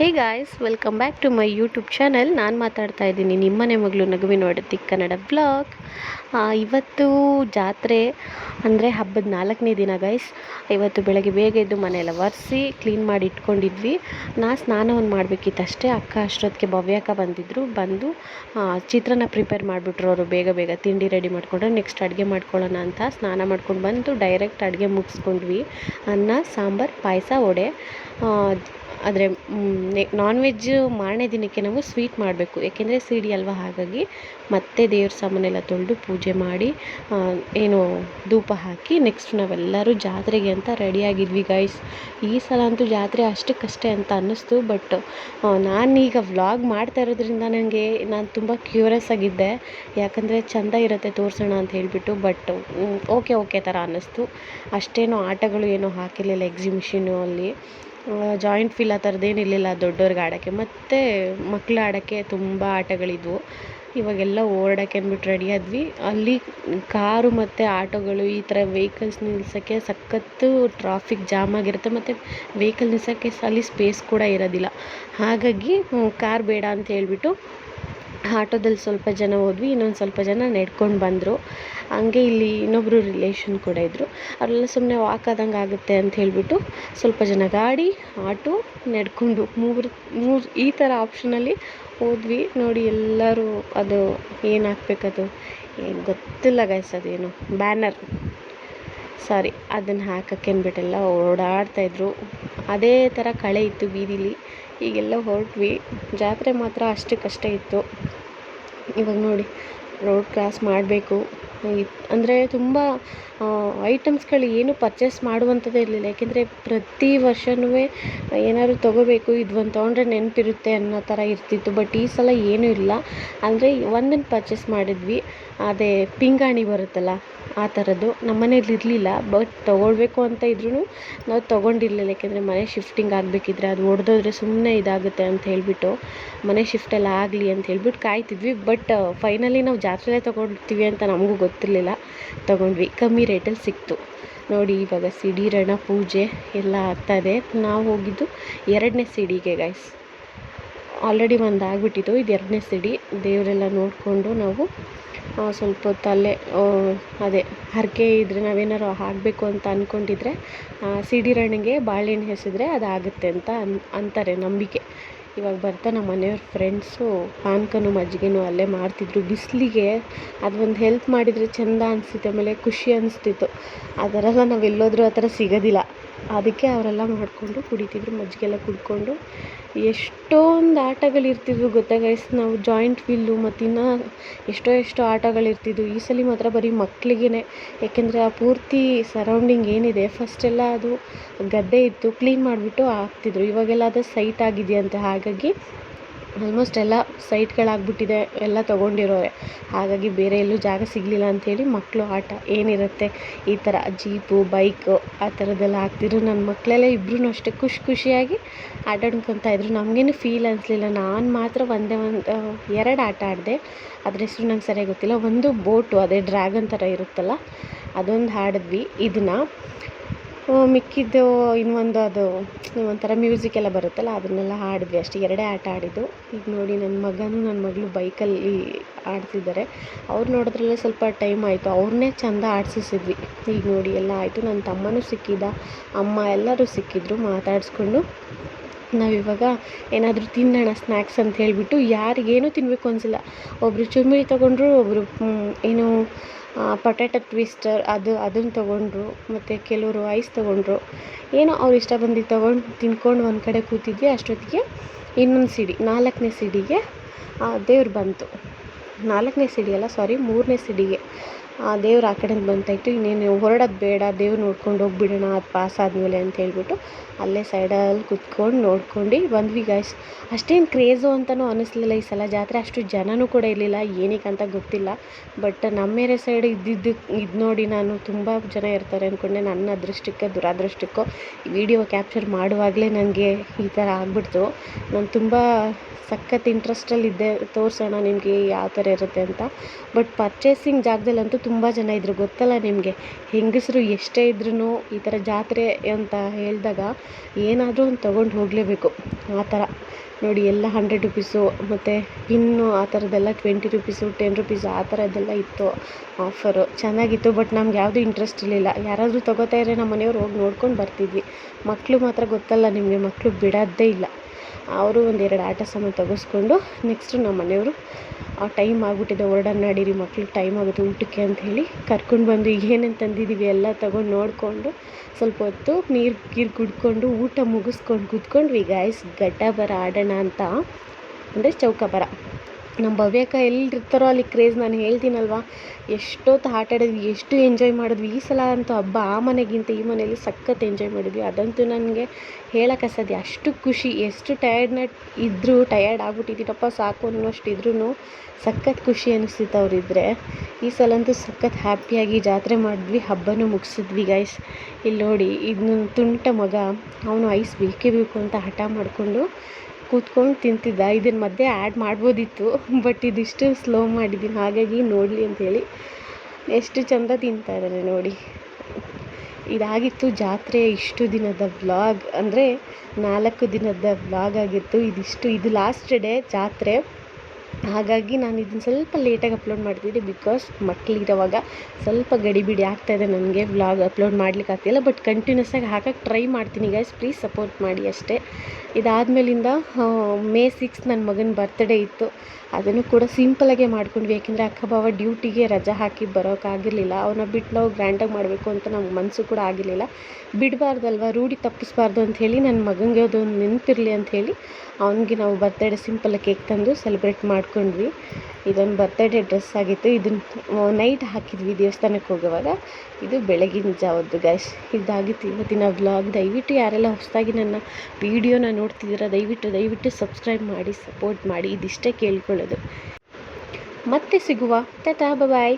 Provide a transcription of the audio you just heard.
Hey guys welcome back to my YouTube channel ನಾನು ಮಾತಾಡ್ತಾ ಇದ್ದೀನಿ ನಿಮ್ಮನೆ ಮಗಳು ನಗುವಿನ ಒಡತಿ ಕನ್ನಡ ಬ್ಲಾಗ್ ಇವತ್ತು ಜಾತ್ರೆ ಅಂದರೆ ಹಬ್ಬದ ನಾಲ್ಕನೇ ದಿನ ಗಾಯ್ಸ್ ಇವತ್ತು ಬೆಳಗ್ಗೆ ಬೇಗ ಎದ್ದು ಮನೆಯೆಲ್ಲ ಒರೆಸಿ ಕ್ಲೀನ್ ಮಾಡಿ ಇಟ್ಕೊಂಡಿದ್ವಿ. ನಾ ಸ್ನಾನವನ್ನು ಮಾಡಬೇಕಿತ್ತು ಅಷ್ಟೇ. ಅಕ್ಕ ಅಷ್ಟೊತ್ತಿಗೆ ಭವ್ಯಕ್ಕ ಬಂದಿದ್ದರು ಬಂದು ಚಿತ್ರನ ಪ್ರಿಪೇರ್ ಮಾಡಿಬಿಟ್ರು ಅವರು. ಬೇಗ ಬೇಗ ತಿಂಡಿ ರೆಡಿ ಮಾಡಿಕೊಂಡ್ರೆ ನೆಕ್ಸ್ಟ್ ಅಡುಗೆ ಮಾಡ್ಕೊಳ್ಳೋಣ ಅಂತ ಸ್ನಾನ ಮಾಡ್ಕೊಂಡು ಬಂದು ಡೈರೆಕ್ಟ್ ಅಡುಗೆ ಮುಗಿಸ್ಕೊಂಡ್ವಿ. ಅನ್ನ, ಸಾಂಬಾರು, ಪಾಯಸ, ವಡೆ. ಆದರೆ ನಾನ್ ವೆಜ್ ಮಾರನೇ ದಿನಕ್ಕೆ ನಾವು ಸ್ವೀಟ್ ಮಾಡಬೇಕು. ಏಕೆಂದರೆ ಸಿಡಿ ಅಲ್ವಾ? ಹಾಗಾಗಿ ಮತ್ತೆ ದೇವ್ರ ಸಾಮಾನೆಲ್ಲ ತೊಳೆದು ಪೂಜೆ ಮಾಡಿ ಏನು ಧೂಪ ಹಾಕಿ ನೆಕ್ಸ್ಟ್ ನಾವೆಲ್ಲರೂ ಜಾತ್ರೆಗೆ ಅಂತ ರೆಡಿಯಾಗಿದ್ವಿ ಗೈಸ್ ಈ ಸಲ ಅಂತೂ ಜಾತ್ರೆ ಅಷ್ಟಕ್ಕಷ್ಟೇ ಅಂತ ಅನ್ನಿಸ್ತು ಬಟ್ ನಾನೀಗ ವ್ಲಾಗ್ ಮಾಡ್ತಾ ಇರೋದ್ರಿಂದ ನನಗೆ ನಾನು ತುಂಬ ಕ್ಯೂರಿಯಸ್ ಆಗಿದ್ದೆ. ಯಾಕಂದರೆ ಚೆಂದ ಇರುತ್ತೆ ತೋರಿಸೋಣ ಅಂತ ಹೇಳಿಬಿಟ್ಟು ಬಟ್ ಓಕೆ ಓಕೆ ಥರ ಅನ್ನಿಸ್ತು. ಅಷ್ಟೇನು ಆಟಗಳು ಏನೂ ಹಾಕಿರಲಿಲ್ಲ ಎಕ್ಸಿಬಿಷನು ಅಲ್ಲಿ. ಜಾಯಿಂಟ್ ಫೀಲ್ ಆ ಥರದ್ದೇನಿರಲಿಲ್ಲ ದೊಡ್ಡವ್ರಿಗೆ ಆಡೋಕ್ಕೆ. ಮತ್ತು ಮಕ್ಳು ಆಡೋಕ್ಕೆ ತುಂಬ ಆಟಗಳಿದ್ವು. ಇವಾಗೆಲ್ಲ ಓಡಾಡಕ್ಕೆ ಅಂದ್ಬಿಟ್ಟು ರೆಡಿ ಆದ್ವಿ. ಅಲ್ಲಿ ಕಾರು ಮತ್ತು ಆಟೋಗಳು ಈ ಥರ ವೆಹಿಕಲ್ಸ್ ನಿಲ್ಸೋಕ್ಕೆ ಸಖತ್ತು ಟ್ರಾಫಿಕ್ ಜಾಮ್ ಆಗಿರುತ್ತೆ. ಮತ್ತು ವೆಹಿಕಲ್ ನಿಲ್ಸೋಕ್ಕೆ ಅಲ್ಲಿ ಸ್ಪೇಸ್ ಕೂಡ ಇರೋದಿಲ್ಲ. ಹಾಗಾಗಿ ಕಾರ್ ಬೇಡ ಅಂತ ಹೇಳ್ಬಿಟ್ಟು ಆಟೋದಲ್ಲಿ ಸ್ವಲ್ಪ ಜನ ಹೋದ್ವಿ, ಇನ್ನೊಂದು ಸ್ವಲ್ಪ ಜನ ನಡ್ಕೊಂಡು ಬಂದರು. ಹಂಗೆ ಇಲ್ಲಿ ಇನ್ನೊಬ್ಬರು ರಿಲೇಷನ್ ಕೂಡ ಇದ್ದರು ಅವರೆಲ್ಲ ಸುಮ್ಮನೆ ವಾಕ್ ಆದಂಗೆ ಆಗುತ್ತೆ ಅಂತ ಹೇಳಿಬಿಟ್ಟು ಸ್ವಲ್ಪ ಜನ ಗಾಡಿ, ಆಟೋ ನಡ್ಕೊಂಡು ಮೂರು ಮೂರು ಈ ಥರ ಆಪ್ಷನಲ್ಲಿ ಹೋದ್ವಿ. ನೋಡಿ ಎಲ್ಲರೂ ಅದು ಏನು ಹಾಕ್ಬೇಕದು? ಏನು ಗೊತ್ತಿಲ್ಲ ಗೈಸ್ ಅದೇನು. ಬ್ಯಾನರ್ ಸಾರಿ ಅದನ್ನು ಹಾಕಕ್ಕೆ ಅಂದ್ಬಿಟ್ಟೆಲ್ಲ ಓಡಾಡ್ತಾಯಿದ್ರು ಅದೇ ಥರ ಕಳೆ ಇತ್ತು ಬೀದಿಲಿ. ಈಗೆಲ್ಲ ಹೊರಟ್ವಿ. ಜಾತ್ರೆ ಮಾತ್ರ ಅಷ್ಟಕ್ಕಷ್ಟೇ ಇತ್ತು. ಇವಾಗ ನೋಡಿ ರೋಡ್ ಕ್ರಾಸ್ ಮಾಡಬೇಕು. ಅಂದರೆ ತುಂಬ ಐಟಮ್ಸ್ಗಳು ಏನು ಪರ್ಚೇಸ್ ಮಾಡುವಂಥದ್ದೇ ಇರಲಿಲ್ಲ. ಯಾಕೆಂದರೆ ಪ್ರತಿ ವರ್ಷವೂ ಏನಾದ್ರು ತೊಗೋಬೇಕು, ಇದು ಒಂದು ತೊಗೊಂಡ್ರೆ ನೆನಪಿರುತ್ತೆ ಅನ್ನೋ ಥರ ಇರ್ತಿತ್ತು. ಬಟ್ ಈ ಸಲ ಏನೂ ಇಲ್ಲ. ಅಂದರೆ ಒಂದನ್ನು ಪರ್ಚೇಸ್ ಮಾಡಿದ್ವಿ. ಅದೇ ಪಿಂಗಾಣಿ ಬರುತ್ತಲ್ಲ ಆ ಥರದ್ದು. ನಮ್ಮ ಮನೇಲಿ ಇರಲಿಲ್ಲ ಬಟ್ ತೊಗೊಳ್ಬೇಕು ಅಂತ ಇದ್ರೂ ನಾವು ತೊಗೊಂಡಿರ್ಲಿಲ್ಲ. ಯಾಕೆಂದರೆ ಮನೆ ಶಿಫ್ಟಿಂಗ್ ಆಗಬೇಕಿದ್ರೆ ಅದು ಒಡೆದೋದ್ರೆ ಸುಮ್ಮನೆ ಇದಾಗುತ್ತೆ ಅಂತ ಹೇಳಿಬಿಟ್ಟು, ಮನೆ ಶಿಫ್ಟ್ ಎಲ್ಲ ಆಗಲಿ ಅಂತ ಹೇಳ್ಬಿಟ್ಟು ಕಾಯ್ತಿದ್ವಿ. ಬಟ್ ಫೈನಲಿ ನಾವು ಜಾತ್ರೆಲೇ ತೊಗೊಳ್ತೀವಿ ಅಂತ ನಮಗೂ ಗೊತ್ತಿರಲಿಲ್ಲ. ತೊಗೊಂಡ್ವಿ. ಕಮ್ಮಿ ರೇಟಲ್ಲಿ ಸಿಕ್ತು. ನೋಡಿ, ಇವಾಗ ಸಿಡಿರಣ ಪೂಜೆ ಎಲ್ಲ ಆಗ್ತಾಯಿದೆ ನಾವು ಹೋಗಿದ್ದು ಎರಡನೇ ಸಿಡಿಗೆ ಗೈಸ್ ಆಲ್ರೆಡಿ ಒಂದು ಆಗಿಬಿಟ್ಟಿತ್ತು. ಇದು ಎರಡನೇ ಸಿಡಿ. ದೇವರೆಲ್ಲ ನೋಡಿಕೊಂಡು ನಾವು ಸ್ವಲ್ಪ ಹೊತ್ತು ಅಲ್ಲೇ ಅದೇ, ಹರಕೆ ಇದ್ದರೆ ನಾವೇನಾದ್ರು ಆಗಬೇಕು ಅಂತ ಅಂದ್ಕೊಂಡಿದ್ರೆ ಸಿಡಿರಣ್ಣಿಗೆ ಬಾಳೆಹಣ್ಣು ಎಸೆದ್ರೆ ಅದಾಗುತ್ತೆ ಅಂತ ಅನ್, ಅಂತಾರೆ, ನಂಬಿಕೆ. ಇವಾಗ ಬರ್ತಾ ನಮ್ಮ ಮನೆಯವ್ರ ಫ್ರೆಂಡ್ಸು ಪಾನ್ಕನೂ ಮಜ್ಜಿಗೆನೂ ಅಲ್ಲೇ ಮಾಡ್ತಿದ್ರು. ಬಿಸಿಲಿಗೆ ಅದು ಒಂದು ಹೆಲ್ಪ್ ಮಾಡಿದರೆ ಚೆಂದ ಅನಿಸುತ್ತೆ, ಆಮೇಲೆ ಖುಷಿ ಅನಿಸ್ತಿತ್ತು. ಆ ಥರ ಎಲ್ಲ ನಾವು ಎಲ್ಲೋದ್ರೂ ಆ ಥರ ಸಿಗೋದಿಲ್ಲ. ಅದಕ್ಕೆ ಅವರೆಲ್ಲ ಮಾಡಿಕೊಂಡು ಕುಡಿತಿದ್ರು ಮಜ್ಜಿಗೆ ಎಲ್ಲ ಕುಡ್ಕೊಂಡು. ಎಷ್ಟೊಂದು ಆಟಗಳಿರ್ತಿದ್ವು ಗೊತ್ತಾ ಗೈಸ್ ನಾವು ಜಾಯಿಂಟ್ ವೀಲು ಮತ್ತು ಇನ್ನೂ ಎಷ್ಟೋ ಎಷ್ಟೋ ಆಟಗಳಿರ್ತಿದ್ವು. ಈ ಸಲ ಮಾತ್ರ ಬರೀ ಮಕ್ಕಳಿಗೇ ಏಕೆಂದರೆ ಆ ಪೂರ್ತಿ ಸರೌಂಡಿಂಗ್ ಏನಿದೆ ಫಸ್ಟೆಲ್ಲ ಅದು ಗದ್ದೆ ಇತ್ತು ಕ್ಲೀನ್ ಮಾಡಿಬಿಟ್ಟು ಹಾಕ್ತಿದ್ರು. ಇವಾಗೆಲ್ಲ ಅದು ಸೈಟ್ ಆಗಿದೆಯಂತೆ. ಹಾಗಾಗಿ ಆಲ್ಮೋಸ್ಟ್ ಎಲ್ಲ ಸೈಟ್ಗಳಾಗ್ಬಿಟ್ಟಿದೆ, ಎಲ್ಲ ತೊಗೊಂಡಿರೋರೆ. ಹಾಗಾಗಿ ಬೇರೆ ಎಲ್ಲೂ ಜಾಗ ಸಿಗಲಿಲ್ಲ ಅಂಥೇಳಿ ಮಕ್ಕಳು ಆಟ ಏನಿರುತ್ತೆ, ಈ ಥರ ಜೀಪು, ಬೈಕು ಆ ಥರದ್ದೆಲ್ಲ ಹಾಕ್ತಿದ್ರು. ನನ್ನ ಮಕ್ಕಳೆಲ್ಲ ಇಬ್ಬರೂ ಅಷ್ಟೇ ಖುಷಿ ಖುಷಿಯಾಗಿ ಆಟಾಡ್ಕೊತ ಇದ್ರು. ನಮಗೇನು ಫೀಲ್ ಅನಿಸ್ಲಿಲ್ಲ. ನಾನು ಮಾತ್ರ ಒಂದೇ ಒಂದು ಎರಡು ಆಟ ಆಡಿದೆ. ಅದ್ರ ಹೆಸ್ರು ನಂಗೆ ಸರಿಯಾಗಿ ಗೊತ್ತಿಲ್ಲ. ಒಂದು ಬೋಟು, ಅದೇ ಡ್ರ್ಯಾಗನ್ ಥರ ಇರುತ್ತಲ್ಲ, ಅದೊಂದು ಆಡಿದ್ವಿ ಇದನ್ನು ಮಿಕ್ಕಿದ್ದು ಇನ್ನೊಂದು ಅದು, ಒಂಥರ ಮ್ಯೂಸಿಕ್ ಎಲ್ಲ ಬರುತ್ತಲ್ಲ, ಅದನ್ನೆಲ್ಲ ಹಾಡಿದ್ವಿ ಅಷ್ಟೇ. ಎರಡೇ ಆಟ ಆಡಿದ್ದು. ಈಗ ನೋಡಿ ನನ್ನ ಮಗನೂ ನನ್ನ ಮಗಳು ಬೈಕಲ್ಲಿ ಆಡ್ತಿದ್ದಾರೆ. ಅವ್ರು ನೋಡಿದ್ರಲ್ಲೇ ಸ್ವಲ್ಪ ಟೈಮ್ ಆಯಿತು. ಅವ್ರನ್ನೇ ಚೆಂದ ಆಡಿಸಿಸಿದ್ವಿ. ಈಗ ನೋಡಿ ಎಲ್ಲ ಆಯಿತು. ನನ್ನ ತಮ್ಮನೂ ಸಿಕ್ಕಿದ್ದ ಅಮ್ಮ ಎಲ್ಲರೂ ಸಿಕ್ಕಿದ್ರು, ಮಾತಾಡಿಸ್ಕೊಂಡು. ನಾವಿವಾಗ ಏನಾದರೂ ತಿನ್ನೋಣ ಸ್ನ್ಯಾಕ್ಸ್ ಅಂತ ಹೇಳಿಬಿಟ್ಟು ಯಾರಿಗೇನು ತಿನ್ನಬೇಕು ಅನಿಸಿಲ್ಲ. ಒಬ್ಬರು ಚುರುಮುರಿ ತೊಗೊಂಡ್ರು ಒಬ್ಬರು ಏನು ಪೊಟ್ಯಾಟೊ ಟ್ವಿಸ್ಟರ್ ಅದು ಅದನ್ನು ತೊಗೊಂಡ್ರು, ಮತ್ತು ಕೆಲವರು ಐಸ್ ತೊಗೊಂಡ್ರು. ಏನೋ ಅವ್ರು ಇಷ್ಟ ಬಂದಿದ್ದು ತೊಗೊಂಡು ತಿನ್ಕೊಂಡು ಒಂದು ಕಡೆ ಕೂತಿದ್ವಿ, ಅಷ್ಟೊತ್ತಿಗೆ ಇನ್ನೊಂದು ಸಿಡಿ, ನಾಲ್ಕನೇ ಸಿಡಿಗೆ ದೇವ್ರು ಬಂತು. ನಾಲ್ಕನೇ ಸಿಡಿ ಅಲ್ಲ ಸಾರಿ ಮೂರನೇ ಸಿಡಿಗೆ. ದೇವ್ರು ಆ ಕಡೆಯಿಂದ ಬಂತಾಯಿತ್ತು ಇನ್ನೇನು ಹೊರಡೋದು ಬೇಡ, ದೇವ್ರು ನೋಡ್ಕೊಂಡು ಹೋಗ್ಬಿಡೋಣ, ಅದು ಪಾಸ್ ಆದಮೇಲೆ ಅಂತ ಹೇಳ್ಬಿಟ್ಟು ಅಲ್ಲೇ ಸೈಡಲ್ಲಿ ಕುತ್ಕೊಂಡು ನೋಡ್ಕೊಂಡು ಬಂದ್ವಿ ಗಾಯ್ಸ್ ಅಷ್ಟೇನು ಕ್ರೇಜು ಅಂತಲೂ ಅನ್ನಿಸ್ಲಿಲ್ಲ ಈ ಸಲ. ಜಾತ್ರೆ ಅಷ್ಟು ಜನನೂ ಕೂಡ ಇರಲಿಲ್ಲ ಏನಕ್ಕೆ ಅಂತ ಗೊತ್ತಿಲ್ಲ. ಬಟ್ ನಮ್ಮ ಏರಿಯಾ ಸೈಡ್ ಇದ್ದಿದ್ದು, ಇದು ನೋಡಿ ನಾನು ತುಂಬ ಜನ ಇರ್ತಾರೆ ಅಂದ್ಕೊಂಡೆ ನನ್ನ ಅದೃಷ್ಟಕ್ಕೆ, ದುರಾದೃಷ್ಟಕ್ಕೋ ವಿಡಿಯೋ ಕ್ಯಾಪ್ಚರ್ ಮಾಡುವಾಗಲೇ ನನಗೆ ಈ ಥರ ಆಗ್ಬಿಡ್ತು. ನಾನು ತುಂಬ ಸಖತ್ ಇಂಟ್ರೆಸ್ಟಲ್ಲಿದ್ದೆ ತೋರಿಸೋಣ ನಿಮಗೆ ಯಾವ ಥರ ಇರುತ್ತೆ ಅಂತ. ಬಟ್ ಪರ್ಚೇಸಿಂಗ್ ಜಾಗದಲ್ಲಂತೂ ತುಂಬ ಜನ ಇದ್ದರು ಗೊತ್ತಲ್ಲ ನಿಮಗೆ? ಹೆಂಗಸರು ಎಷ್ಟೇ ಇದ್ರೂ ಈ ಥರ ಜಾತ್ರೆ ಅಂತ ಹೇಳಿದಾಗ ಏನಾದರೂ ಒಂದು ತೊಗೊಂಡು ಹೋಗಲೇಬೇಕು. ಆ ಥರ ನೋಡಿ, ಎಲ್ಲ ಹಂಡ್ರೆಡ್ ರುಪೀಸು ಮತ್ತು ಪಿನ್ನು ಆ ಥರದ್ದೆಲ್ಲ ಟ್ವೆಂಟಿ ರುಪೀಸು ಟೆನ್ ರುಪೀಸು ಆ ಥರದ್ದೆಲ್ಲ ಇತ್ತು ಆಫರು ಚೆನ್ನಾಗಿತ್ತು ಬಟ್ ನಮ್ಗೆ ಯಾವುದೂ ಇಂಟ್ರೆಸ್ಟ್ ಇರಲಿಲ್ಲ. ಯಾರಾದರೂ ತೊಗೋತಾ ಇದ್ದರೆ ನಮ್ಮ ಮನೆಯವ್ರು ಹೋಗಿ ನೋಡ್ಕೊಂಡು ಬರ್ತಿದ್ವಿ. ಮಕ್ಕಳು ಮಾತ್ರ ಗೊತ್ತಲ್ಲ ನಿಮಗೆ ಮಕ್ಕಳು ಬಿಡೋದೇ ಇಲ್ಲ. ಅವರು ಒಂದೆರಡು ಆಟ ಸಾಮಾನು ತೆಗೆಸ್ಕೊಂಡು ನೆಕ್ಸ್ಟು ನಮ್ಮ ಮನೆಯವರು ಆ ಟೈಮ್ ಆಗಿಬಿಟ್ಟಿದೆ ಹೊರಡೋಣ ನಡೀರಿ ಮಕ್ಳಿಗೆ ಟೈಮ್ ಆಗುತ್ತೆ ಊಟಕ್ಕೆ ಅಂತ ಹೇಳಿ ಕರ್ಕೊಂಡು ಬಂದು ಏನೇನು ತಂದಿದ್ದೀವಿ ಎಲ್ಲ ತಗೊಂಡು ನೋಡಿಕೊಂಡು ಸ್ವಲ್ಪ ಹೊತ್ತು ನೀರು, ಗೀರು ಕುಡ್ಕೊಂಡು ಊಟ ಮುಗಿಸ್ಕೊಂಡು ಕೂತ್ಕೊಂಡ್ವಿ ಗಾಯ್ಸ್ ಗಡ್ಡಾಬರ ಆಡೋಣ ಅಂತ. ಅಂದರೆ ಚೌಕಾಬಾರ. ನಮ್ಮ ಭವ್ಯಕ್ಕ ಎಲ್ಲಿರ್ತಾರೋ ಅಲ್ಲಿ ಕ್ರೇಜ್ ನಾನು ಹೇಳ್ತೀನಲ್ವ? ಎಷ್ಟೊತ್ತು ಆಟ ಆಡಿದ್ವಿ, ಎಷ್ಟು ಎಂಜಾಯ್ ಮಾಡಿದ್ವಿ. ಈ ಸಲ ಅಂತೂ ಹಬ್ಬ, ಆ ಮನೆಗಿಂತ ಈ ಮನೇಲಿ ಸಖತ್ ಎಂಜಾಯ್ ಮಾಡಿದ್ವಿ. ಅದಂತೂ ನನಗೆ ಹೇಳಕ್ಕೆ ಅಸಾಧ್ಯ. ಅಷ್ಟು ಖುಷಿ, ಎಷ್ಟು ಟಯರ್ಡ್ನ ಇದ್ದರೂ ಟಯರ್ಡ್ ಆಗ್ಬಿಟ್ಟಿದ್ದೀನಪ್ಪ, ಸಾಕು ಅನ್ನೋಷ್ಟು ಇದ್ರೂ ಸಖತ್ ಖುಷಿ ಅನಿಸ್ತಿತ್ತು ಅವರಿದ್ದರೆ ಈ ಸಲ ಅಂತೂ ಸಖತ್ ಹ್ಯಾಪಿಯಾಗಿ ಜಾತ್ರೆ ಮಾಡಿದ್ವಿ, ಹಬ್ಬನೂ ಮುಗಿಸಿದ್ವಿ ಗೈಸ್ ಇಲ್ಲಿ ನೋಡಿ ಇದನ್ನ ತುಂಟ ಮಗ, ಅವನು ಐಸ್ ಬೇಕೇ ಬೇಕು ಅಂತ ಹಠ ಮಾಡಿಕೊಂಡು ಕೂತ್ಕೊಂಡು ತಿಂತಿದ್ದ. ಇದನ್ನ ಮಧ್ಯೆ ಆ್ಯಡ್ ಮಾಡ್ಬೋದಿತ್ತು ಬಟ್ ಇದಿಷ್ಟು ಸ್ಲೋ ಮಾಡಿದ್ದೀನಿ ಹಾಗಾಗಿ ನೋಡಲಿ ಅಂಥೇಳಿ ಎಷ್ಟು ಚಂದ ತಿಂತಾ ಇದ್ದಾನೆ ನೋಡಿ. ಇದಾಗಿತ್ತು ಜಾತ್ರೆ, ಇಷ್ಟು ದಿನದ ವ್ಲಾಗ್ ಅಂದರೆ ನಾಲ್ಕು ದಿನದ ವ್ಲಾಗ್ ಆಗಿತ್ತು. ಇದಿಷ್ಟು, ಇದು ಲಾಸ್ಟ್ ಡೇ ಜಾತ್ರೆ. ಹಾಗಾಗಿ ನಾನು ಇದನ್ನು ಸ್ವಲ್ಪ ಲೇಟಾಗಿ ಅಪ್ಲೋಡ್ ಮಾಡ್ತಿದ್ದೆ ಬಿಕಾಸ್ ಮಕ್ಕಳಿರೋವಾಗ ಸ್ವಲ್ಪ ಗಡಿಬಿಡಿ ಆಗ್ತಾಯಿದೆ ನನಗೆ ವ್ಲಾಗ್ ಅಪ್ಲೋಡ್ ಮಾಡ್ಲಿಕ್ಕೆ ಆಗ್ತಿಲ್ಲ, ಬಟ್ ಕಂಟಿನ್ಯೂಸ್ ಆಗಿ ಹಾಕಕ್ಕೆ ಟ್ರೈ ಮಾಡ್ತೀನಿ ಗೈಸ್ ಪ್ಲೀಸ್ ಸಪೋರ್ಟ್ ಮಾಡಿ ಅಷ್ಟೇ. ಇದಾದಮೇಲಿಂದ ಮೇ ಸಿಕ್ಸ್ ನನ್ನ ಮಗನ ಬರ್ತ್ಡೇ ಇತ್ತು. ಅದನ್ನು ಕೂಡ ಸಿಂಪಲಾಗೆ ಮಾಡ್ಕೊಂಡ್ವಿ, ಯಾಕೆಂದರೆ ಅಕ್ಕ ಬಾವ ಡ್ಯೂಟಿಗೆ ರಜಾ ಹಾಕಿ ಬರೋಕ್ಕಾಗಿರಲಿಲ್ಲ ಅವನ್ನ ಬಿಟ್ಟು ನಾವು ಗ್ರ್ಯಾಂಡಾಗಿ ಮಾಡಬೇಕು ಅಂತ ನಮ್ಗೆ ಮನಸ್ಸು ಕೂಡ ಆಗಿರಲಿಲ್ಲ. ಬಿಡಬಾರ್ದಲ್ವ? ರೂಢಿ ತಪ್ಪಿಸ್ಬಾರ್ದು ಅಂಥೇಳಿ ನನ್ನ ಮಗನಿಗೆ ಅದೊಂದು ನೆನಪಿರಲಿ ಅಂಥೇಳಿ ಅವನಿಗೆ ನಾವು ಬರ್ತ್ಡೇ ಸಿಂಪಲಾಗಿ ಕೇಕ್ ತಂದು ಸೆಲೆಬ್ರೇಟ್ ಮಾಡ್ಕೊಂಡ್ವಿ ಇದೊಂದು ಬರ್ತಡೇ ಡ್ರೆಸ್ ಆಗಿತ್ತು. ಇದನ್ನು ನೈಟ್ ಹಾಕಿದ್ವಿ ದೇವಸ್ಥಾನಕ್ಕೆ ಹೋಗುವಾಗ. ಇದು ಬೆಳಗಿನ ಜಾವದ್ದು ಗೈಸ್ ಇದಾಗಿತ್ತು ಇವತ್ತಿನ ವ್ಲಾಗ್ ದಯವಿಟ್ಟು ಯಾರೆಲ್ಲ ಹೊಸದಾಗಿ ನನ್ನ ವೀಡಿಯೋನ ನೋಡ್ತಿದ್ದೀರಾ, ದಯವಿಟ್ಟು ದಯವಿಟ್ಟು ಸಬ್ಸ್ಕ್ರೈಬ್ ಮಾಡಿ ಸಪೋರ್ಟ್ ಮಾಡಿ. ಇದಿಷ್ಟೇ ಕೇಳ್ಕೊಳ್ಳೋದು. ಮತ್ತೆ ಸಿಗುವ. ಟಾಟಾ ಬಾಯ್